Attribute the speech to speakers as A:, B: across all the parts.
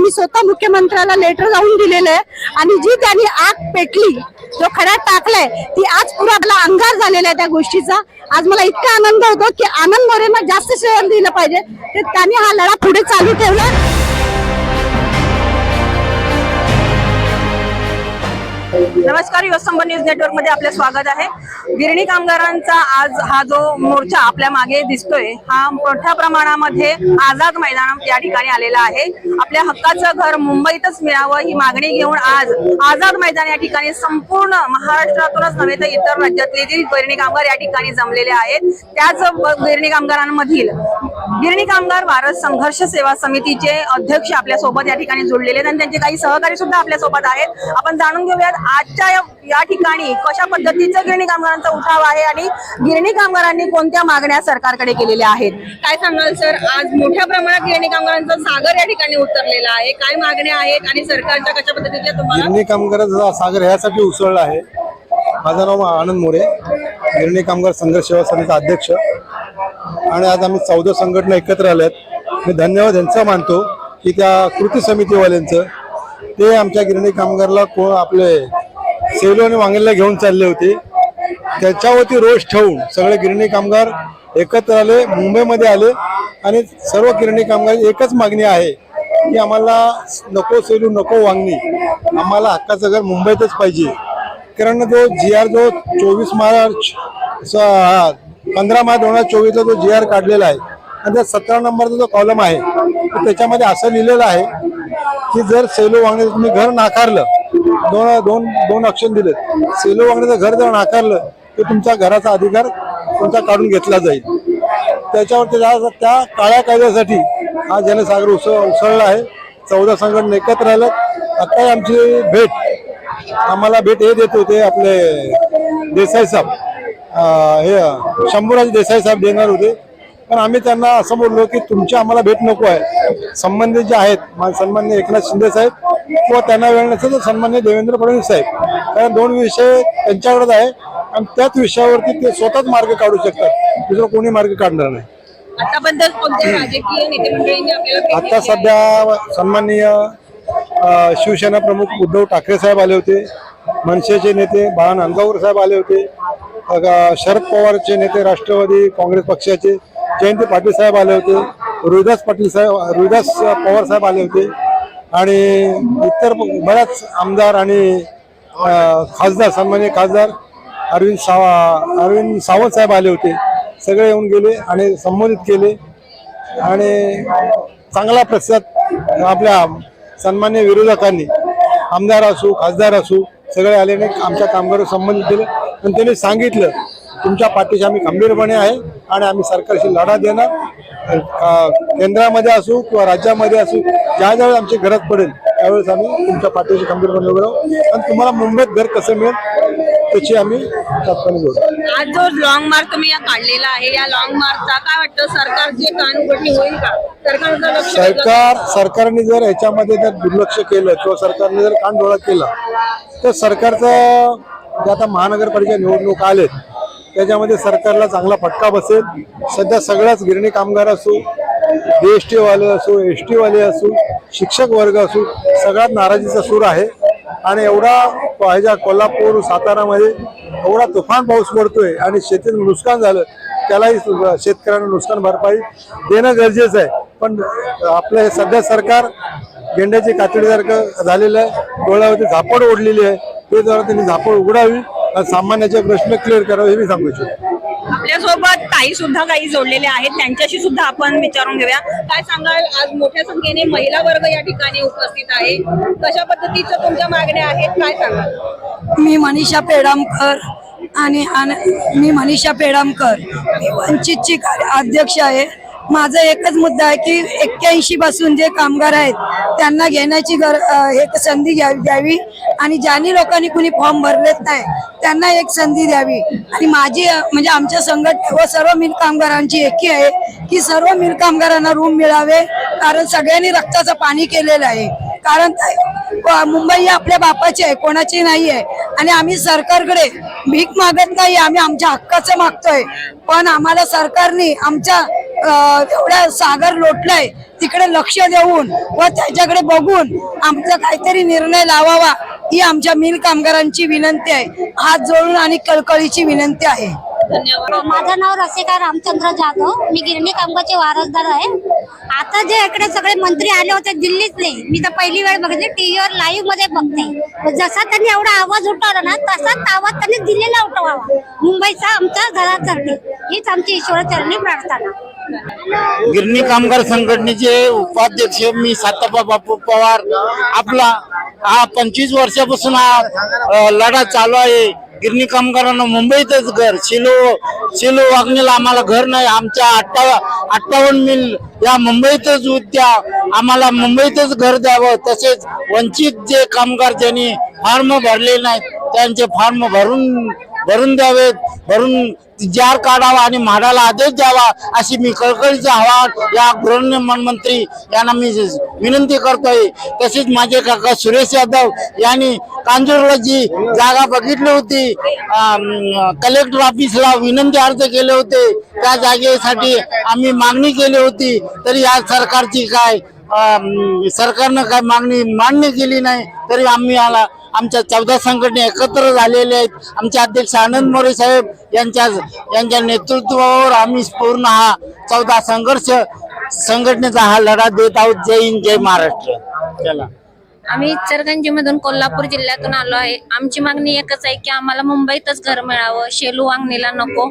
A: आम्ही स्वतः मुख्यमंत्र्याला लेटर जाऊन दिलेलं आहे. आणि जी त्यांनी आग पेटली जो खड्यात टाकलाय ती आज पुरा आपला अंगार झालेला आहे त्या गोष्टीचा. आज मला इतका आनंद होतो की आनंद मोरेंना जास्त श्रेय दिलं पाहिजे. तर त्यांनी हा लढा पुढे चालू ठेवला.
B: नमस्कार युवस्तंभ न्यूज नेटवर्कमध्ये आपले स्वागत आहे. गिरणी कामगारांचा आज हा जो मोर्चा आपल्या मागे दिसतोय हा मोठ्या प्रमाणामध्ये आझाद मैदान या ठिकाणी आलेला आहे. आपल्या हक्काचं घर मुंबईतच मिळावं ही मागणी घेऊन आज आझाद मैदान या ठिकाणी संपूर्ण महाराष्ट्रातूनच नव्हे तर इतर राज्यातले गिरणी कामगार या ठिकाणी जमलेले आहेत त्याच गिरणी कामगारांमधील गिरणी कामगार भारत संघर्ष सेवा समितीचे अध्यक्ष आपल्यासोबत या ठिकाणी जोडलेले आहेत आणि त्यांचे काही सहकारी सुद्धा आपल्यासोबत आहेत. आपण जाणून घेऊयात आजच्या या- या ठिकाणी कशा पद्धतीचं गिरणी कामगारांचा उठाव आहे आणि गिरणी कामगारांनी कोणत्या मागण्या सरकारकडे केलेल्या आहेत? काय सांगाल सर? आज मोठ्या प्रमाणात गिरणी कामगारांचा सागर या ठिकाणी उतरलेला आहे. काय मागण्या आहेत आणि सरकारच्या कशा पद्धतीच्या तुम्हाला
C: गिरणी कामगाराचा सागर ह्यासाठी उसळला आहे. माझं नाव आनंद मोरे. गिरणी कामगार संघर्ष सेवा समितीचा अध्यक्ष. आणि आज आम्ही चौदा संघटना एकत्र आल्यात. मी धन्यवाद यांचा मानतो की त्या कृती समितीवाल्यांचं ते आमच्या गिरणी कामगारला कोण आपले सेलू आणि वांगेला घेऊन चालले होते. त्याच्यावरती रोष ठेवून सगळे गिरणी कामगार एकत्र आले मुंबईमध्ये आले आणि सर्व गिरणी कामगार एकच मागणी आहे की आम्हाला नको सेलू नको वांगणी. आम्हाला हक्काचं घर मुंबईतच पाहिजे. कारण जो जी आर जो चोवीस मार्च पंधरा मार्च दोन हजार चोवीसला जो जी आर काढलेला आहे आणि त्या सतरा नंबरचा जो कॉलम आहे त्याच्यामध्ये असं लिहिलेलं आहे की जर सेलो वांगणीचं तुम्ही घर नाकारलं दोन दोन दोन ऑप्शन दिले सेलो वांगणीचं घर जर नाकारलं तर तुमचा घराचा अधिकार तुमचा काढून घेतला जाईल. त्याच्यावरती त्या त्या काळ्या कायद्यासाठी हा जनसागर उसळ उसळला आहे. चौदा संघटना एकत्र राहिलं आत्ताही आमची भेट आम्हाला भेट हे देत होते आपले देसाई साहेब. हे शंभूराज देसाई साहेब देणार होते. पण आम्ही त्यांना असं बोललो की तुमची आम्हाला भेट नको आहे. संबंधित जे आहेत सन्मान्य एकनाथ शिंदे साहेब किंवा त्यांना वेळ नसेल तर सन्मान्य देवेंद्र फडणवीस साहेब. कारण दोन विषय त्यांच्याकडेच आहे आणि त्याच विषयावरती ते स्वतःच मार्ग काढू शकतात. दुसरं कोणी मार्ग काढणार नाही. आता? सध्या सन्माननीय शिवसेना प्रमुख उद्धव ठाकरे साहेब आले होते. मनसेचे नेते बाळा नांदगावकर साहेब आले होते. शरद पवारचे नेते राष्ट्रवादी काँग्रेस पक्षाचे जयंत पाटील साहेब आले होते रोहिदास पाटील साहेब रोहिदास पवार साहेब आले होते आणि इतर बऱ्याच आमदार आणि खासदार सन्मान्य खासदार अरविंद सावा अरविंद सावंत साहेब आले होते. सगळे येऊन गेले आणि संबोधित केले. आणि चांगला प्रतिसाद आपल्या सन्मान्य विरोधकांनी आमदार असू खासदार असू सगळे आल्याने आमच्या कामगार संबंधित केले. आणि त्यांनी सांगितलं तुमच्या पाठीशी आम्ही खंबीरपणे आहे आणि आम्ही सरकारशी लढा देणार. केंद्रामध्ये असू किंवा राज्यामध्ये असू ज्या ज्यावेळेस आमची गरज पडेल त्यावेळेस आम्ही तुमच्या पाठीशी खंबीरपणे उभे राहू. आणि तुम्हाला मुंबईत घर कसं मिळेल त्याची आम्ही तात्काळ जोडू
B: आज जो लॉंग मार्क तुम्ही या काढलेला आहे या लॉंग मार्कचा काय वाटतं? सरकारचे कान उघडणी होईल का?
C: सरकार सरकारने जर याच्यामध्ये जर दुर्लक्ष केलं किंवा सरकारने जर कानडोळा केला तर सरकारचं जे आता महानगरपालिका निवडणूक आलेत त्याच्यामध्ये सरकारला चांगला फटका बसेल. सध्या सगळ्याच गिरणी कामगार असो टी वाले असू एस टीवाले असो शिक्षक वर्ग असो सगळ्यात नाराजीचा सूर आहे. आणि एवढा ह्याच्या कोल्हापूर सातारामध्ये एवढा तुफान पाऊस पडतोय आणि शेतीत नुकसान झालं त्यालाही शेतकऱ्यांना नुकसान भरपाई देणं गरजेचं आहे. पण आपलं हे सध्या सरकार गेंड्याची कातडीसारखं झालेलं आहे डोळ्यावरती झापड ओढलेली आहे ते जरा त्यांनी झापड उघडावी सामान्याचे प्रश्न क्लिअर करावे हे मी सांगू इच्छितो.
B: आपल्यासोबत ताई सुद्धा काही जोडलेले आहेत त्यांच्याशी सुद्धा आपण विचारून घेऊया. काय सांगाल आज मोठ्या संख्येने महिला वर्ग या ठिकाणी उपस्थित आहे. कशा पद्धतीच्या तुमच्या मागण्या आहेत काय सांगाल?
A: मी मनीषा पेडामकर आणि आणि मी मनीषा पेडामकर. मी वंचितची कार्य- अध्यक्ष आहे. माझा एकच मुद्दा आहे की एक्क्याऐंशी पासून जे कामगार आहेत त्यांना घेण्याची गर एक संधी घ्यावी द्यावी आणि ज्यांनी लोकांनी कुणी फॉर्म भरलेत नाही त्यांना एक संधी द्यावी. आणि माझी म्हणजे आमच्या संघटने व सर्व मिल कामगारांची एकी आहे की सर्व मिल कामगारांना रूम मिळावे कारण सगळ्यांनी रक्ताचं पाणी केलेलं आहे. कारण मुंबई ही आपल्या बापाची आहे कोणाची नाही आहे. आणि आम्ही सरकारकडे भीक मागत नाही आम्ही आमच्या हक्काचं मागतोय. पण आम्हाला सरकारने आमच्या अं, एवढं सागर लोटलंय तिकडे लक्ष देऊन व त्याच्याकडे बघून आमचा काहीतरी निर्णय लावावा ही आमच्या मिल कामगारांची विनंती आहे. हात जोडून आणि कळकळीची विनंती आहे.
D: माझं नाव रसिका रामचंद्र जाधव मी गिरणी कामगारचे वारसदार आहे. आता जे इकडे सगळे मंत्री आले होते दिल्लीतले मी तर पहिली वेळ बघितली टीव्हीवर लाईव्हमध्ये बघते. जसा त्यांनी एवढा आवाज उठवला ना तसाच आवाज त्यांनी दिल्लीला उठवावा. मुंबईचा आमच्या घरासाठी हीच आमची ईश्वरचरणी प्रार्थना.
E: गिरणी कामगार संघटनेचे उपाध्यक्ष मी सातापा बापू पवार. आपला हा पंचवीस वर्षापासून हा लढा चालू आहे. गिरणी कामगारांना मुंबईतच घर शिलो शिलो वागणीला आम्हाला घर नाही. आमच्या अठ्ठा अठ्ठावन्न मिल या मुंबईतच उद्या आम्हाला मुंबईतच घर द्यावं. तसेच वंचित जे कामगार ज्यांनी फॉर्म भरले नाहीत त्यांचे फॉर्म भरून भरून द्यावेत भरून जार काढावा आणि म्हाडाला आदेश द्यावा अशी मी कळकळीचे आव्हान या गृहनिर्माण मंत्री यांना मी विनंती करतोय. तसेच माझे काका सुरेश यादव यांनी कांजूरला जी जागा बघितली होती. कलेक्टर ऑफिसला विनंती अर्ज केले होते. त्या जागेसाठी आम्ही मागणी केली होती. तरी या सरकारची काय सरकारनं काय मागणी मान्य केली नाही तरी आम्ही आला आमच्या चौदा संघटना एकत्र झालेले आहेत. आमचे अध्यक्ष आनंद मोरे साहेब यांच्या यांच्या नेतृत्वावर आम्ही पूर्ण हा चौदा संघर्ष संघटनेचा हा लढा देत आहोत. जय हिंद जय महाराष्ट्र. चला.
F: आम्ही इचलकरंजी मधून कोल्हापूर जिल्ह्यातून आलो आहे. आमची मागणी एकच आहे की आम्हाला मुंबईतच घर मिळावं. शेलू वांगणीला नको.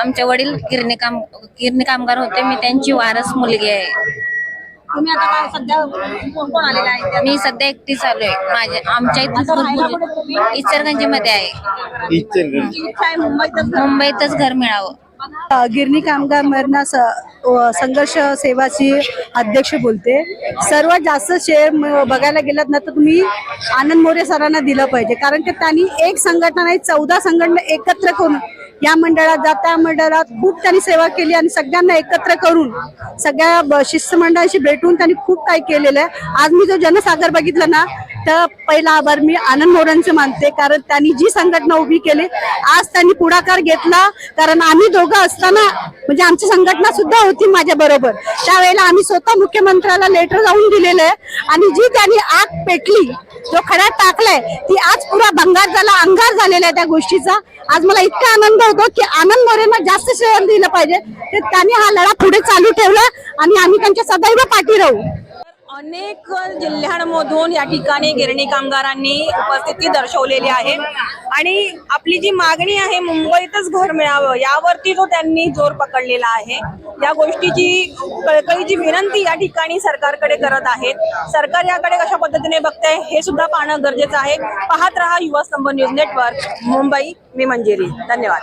F: आमचे वडील गिरणी काम गिरणी कामगार होते. मी त्यांची वारस मुलगी आहे.
B: तुम्ही आता काय सध्या कोण कोण आलेला आहे? त्या-
F: मी सध्या एकटीच आलो आहे. माझ्या आमच्या इथं इचलकरंजी मध्ये आहे.
B: इच्छा आहे? मुंबईतच
F: मुंबईतच घर मिळावं.
G: गिरणी कामगार मरणा संघर्ष सेवाची अध्यक्ष बोलते. सर्वात जास्त शेअर बघायला गेलात ना तर तुम्ही आनंद मोरे सरांना दिलं पाहिजे. कारण की त्यांनी एक संघटना नाही चौदा संघटना एकत्र करून या मंडळात जा त्या मंडळात खूप त्यांनी सेवा केली आणि सगळ्यांना एकत्र करून सगळ्या ब- शिष्टमंडळाशी भेटून त्यांनी खूप काही केलेलं आहे. आज मी जो जनसागर बघितला ना तर पहिला आभार मी आनंद मोरांचे मानते कारण त्यांनी जी संघटना उभी केली आज त्यांनी पुढाकार घेतला कारण आम्ही दोघं असताना म्हणजे आमची संघटना सुद्धा होती माझ्या बरोबर. त्यावेळेला आम्ही स्वतः मुख्यमंत्र्याला लेटर जाऊन दिलेलं आहे आणि जी त्यांनी आग पेटली जो खड्यात टाकलाय ती आज पुरा भंगार झाला अंगार झालेला आहे त्या गोष्टीचा. आज मला इतका आनंद होतो की आनंद मोरेंना जास्त श्रेय दिलं पाहिजे. तर त्यांनी हा लढा पुढे चालू ठेवला आणि आम्ही त्यांच्या सदैव पाठी राहू
B: अनेक जिल्ह्यांमधून या ठिकाणी गिरणी कामगारांनी उपस्थिती दर्शवलेली आहे. आणि आपली जी मागणी आहे मुंबईतच घर मिळावं यावरती जो त्यांनी जोर पकडलेला आहे या गोष्टीची कळकळीची विनंती या ठिकाणी सरकारकडे करत आहेत सरकार याकडे कशा पद्धतीने बघतंय हे सुद्धा पाहणं गरजेचं आहे. पाहत रहा युवा स्तंभ न्यूज नेटवर्क मुंबई मी मंजिरी. धन्यवाद.